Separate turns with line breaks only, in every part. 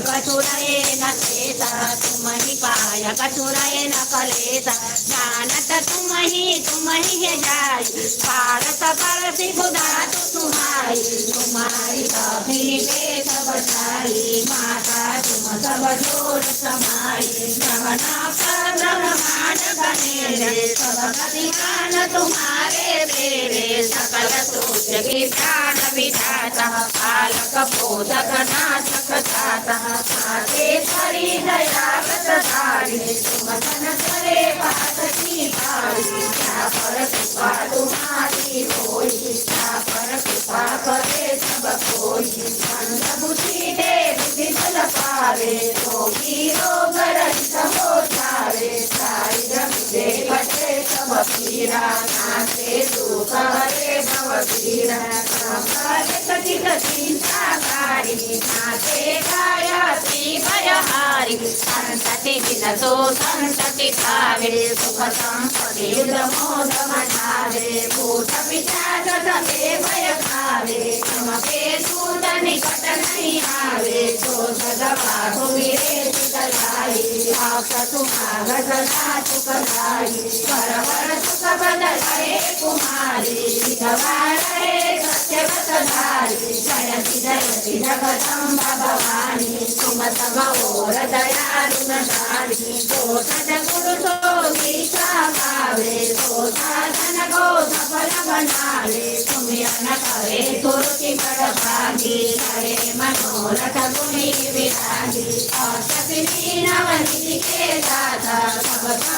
कचुराये न चेता तुमहि पाय कचुराये न कलेता जानत तुम ही तुम ही है जाई पारत परसी बुधा तु तुम्हारी तुम्हारी कभी वेद माता, तुम सब ज़ोर समाई तुम्हारे मेरे सकल सोच की प्राण विधाता पालक पोषक नाशक दाता माते हरि तुम सन करे बात की बल पावे रोगी रोग रहित हो जावे साई जग दे घटे सब पीरा नाथे दुख हरे भव पीरा संसार कटिक चिंता कारी नाथे गायत्री भयहारी संतति दिन सो संतति खावे सुख संपत्ति मोद मनावे भूत पिशाच सते भय खावे नमके सूत निकट नहीं आवे जो सदवा भूमिरे सुतलाई आप तुम्हारा सदा चुकलाई परवर सुख భవాని సుమతమ ఓరదయారుణాని కోసద గురుతో గీతావే కోసాధన గోధ ఫలవనాలే సుమిరణ కరే తురుతి పడపాగి కరే మనోరథ గుణి విరాగి ఆసతి నవని కేదాత సవతా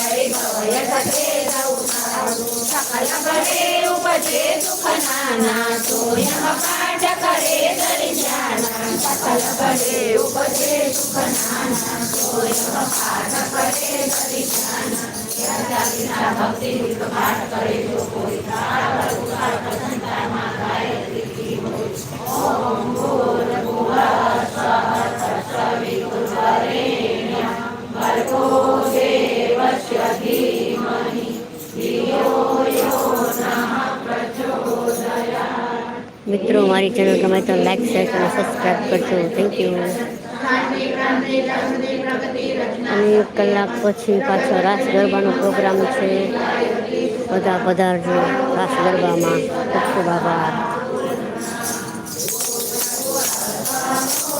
उपजे तो यह पाठ करे धरि ध्याना सकल बड़े उपजे सुख तो यह पाठ करे ज्ञाता बिना भक्ति पाठ करे जो कोई
મિત્રો મારી ચેનલ ગમે તો લાઈક શેર અને સબસ્ક્રાઈબ કરજો. થેન્ક યુ અને એક કલાક પછી પાછો રાસ ગરબાનો પ્રોગ્રામ છે. બધા પધારજો રાસ ગરબામાં. ખૂબ ખૂબ આભાર.